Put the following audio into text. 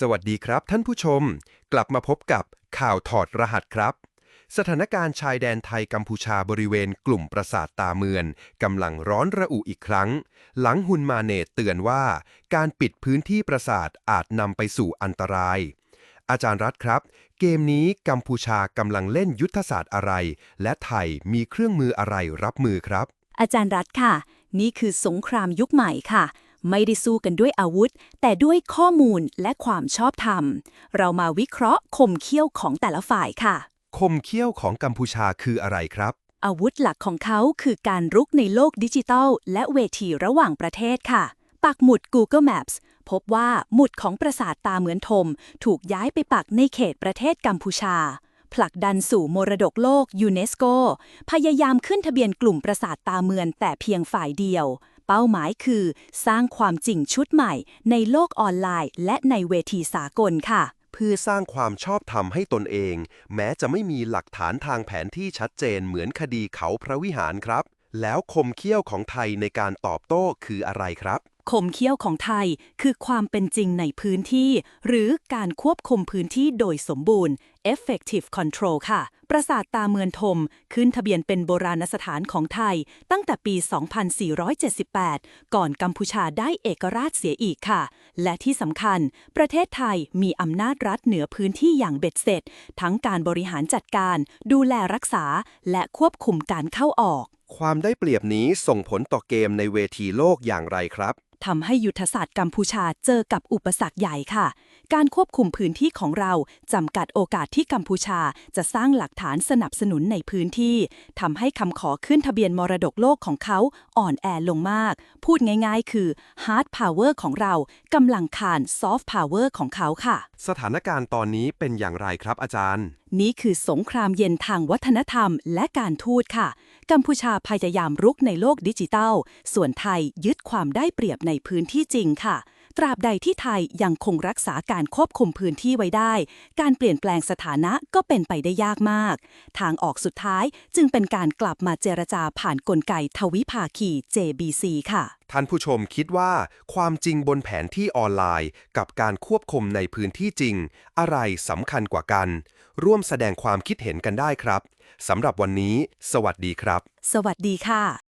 สวัสดีครับท่านผู้ชม กลับมาพบกับข่าวถอดรหัสครับ สถานการณ์ชายแดนไทยกัมพูชาบริเวณกลุ่มปราสาทตาเมือนกำลังร้อนระอุอีกครั้ง หลังฮุนมาเนตเตือนว่า การปิดพื้นที่ปราสาทอาจนำไปสู่อันตราย อาจารย์รัฐครับ เกมนี้กัมพูชากำลังเล่นยุทธศาสตร์อะไร และไทยมีเครื่องมืออะไรรับมือครับ อาจารย์รัฐค่ะ นี่คือสงครามยุคใหม่ค่ะ ไม่ได้สู้กันด้วยอาวุธ แต่ด้วยข้อมูลและความชอบธรรม เรามาวิเคราะห์คมเขี้ยวของแต่ละฝ่ายค่ะ คมเขี้ยวของกัมพูชาคืออะไรครับ อาวุธหลักของเขาคือการรุกในโลกดิจิทัล และเวทีระหว่างประเทศค่ะปักหมุด Google Maps พบว่าหมุดของปราสาทตาเหมือนทม ถูกย้ายไปปักในเขตประเทศกัมพูชา ผลักดันสู่มรดกโลกยูเนสโก พยายามขึ้นทะเบียนกลุ่มปราสาทตาเมือนแต่เพียงฝ่ายเดียว เป้าหมายคือ สร้างความจริงชุดใหม่ ในโลกออนไลน์ และในเวทีสากลค่ะ เพื่อสร้างความชอบธรรมให้ตนเอง แม้จะไม่มีหลักฐานทางแผนที่ชัดเจนเหมือนคดีเขาพระวิหารครับ แล้วคมเขี้ยวของไทยในการตอบโต้คืออะไรครับ คมเขี้ยวของไทยคือความเป็นจริงในพื้นที่ หรือการควบคุมพื้นที่โดยสมบูรณ์ effective control ค่ะ ปราสาทตาเมือนทม ขึ้นทะเบียนเป็นโบราณสถานของไทย ตั้งแต่ปี 2478 ก่อนกัมพูชาได้เอกราชเสียอีกค่ะ และที่สำคัญ ประเทศไทยมีอำนาจรัฐเหนือพื้นที่อย่างเบ็ดเสร็จ ทั้งการบริหารจัดการ ดูแลรักษา และควบคุมการเข้าออก ความได้เปรียบนี้ส่งผลต่อเกมในเวทีโลกอย่างไรครับทำให้ยุทธศาสตร์กัมพูชาเจอกับอุปสรรคใหญ่ค่ะ การควบคุมพื้นที่ของเราจำกัดโอกาสที่กัมพูชาจะสร้างหลักฐานสนับสนุนในพื้นที่ทำให้คำขอขึ้นทะเบียนมรดกโลกของเขาอ่อนแอลงมาก พูดง่ายๆ คือ hard power ของเรากำลังคาน soft power ของเขาค่ะ สถานการณ์ตอนนี้เป็นอย่างไรครับอาจารย์ นี่คือสงครามเย็นทางวัฒนธรรมและการทูตค่ะ กัมพูชาพยายามรุกในโลกดิจิทัล ส่วนไทยยึดความได้เปรียบในพื้นที่จริงค่ะ ตราบใดที่ไทยยังคงรักษาการควบคุมพื้นที่ไว้ได้ การเปลี่ยนแปลงสถานะก็เป็นไปได้ยากมาก ทางออกสุดท้ายจึงเป็นการกลับมาเจรจาผ่านกลไกทวิภาคี JBC ค่ะ ท่านผู้ชมคิดว่าความจริงบนแผนที่ออนไลน์ กับการควบคุมในพื้นที่จริง อะไรสำคัญกว่ากัน ร่วมแสดงความคิดเห็นกันได้ครับสำหรับวันนี้ สวัสดีครับ สวัสดีค่ะ